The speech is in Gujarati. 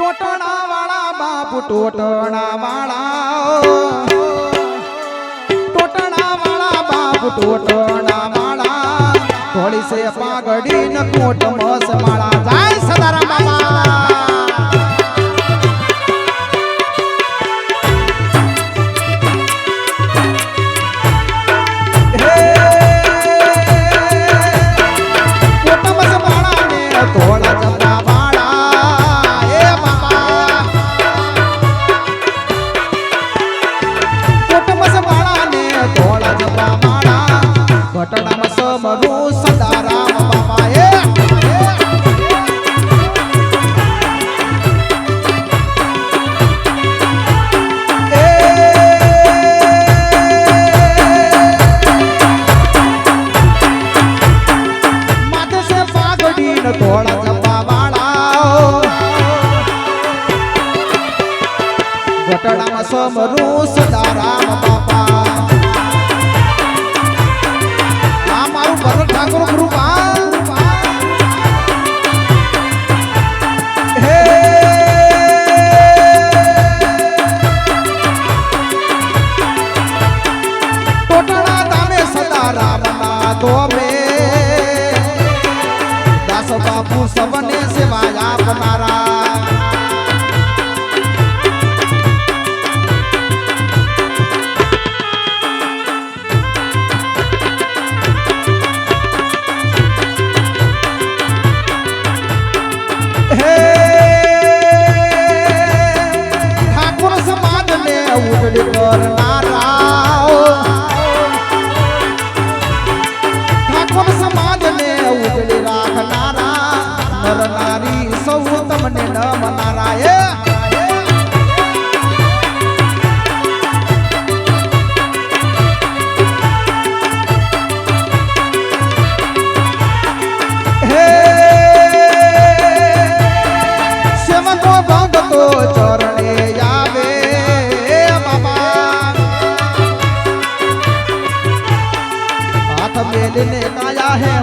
ટોટણા વાળા બાપ ટોટણા વાળા ટોટણા વાળા બાપ ટોટણા વાળા થોડી સે પાઘડી ન કોટ, મસ માળા. જાય સદારામ મામા સમરું સદારામ મામા એ માથે છે પાઘડી ને ધોળા જમવા વાળા ઘટડામાં સમરું સદારામ બાપા સદારામ ના ધોમે દાસ બાપુ સવન કરનારી સૌ તમને ડમનારાએ મેલને કાયા હે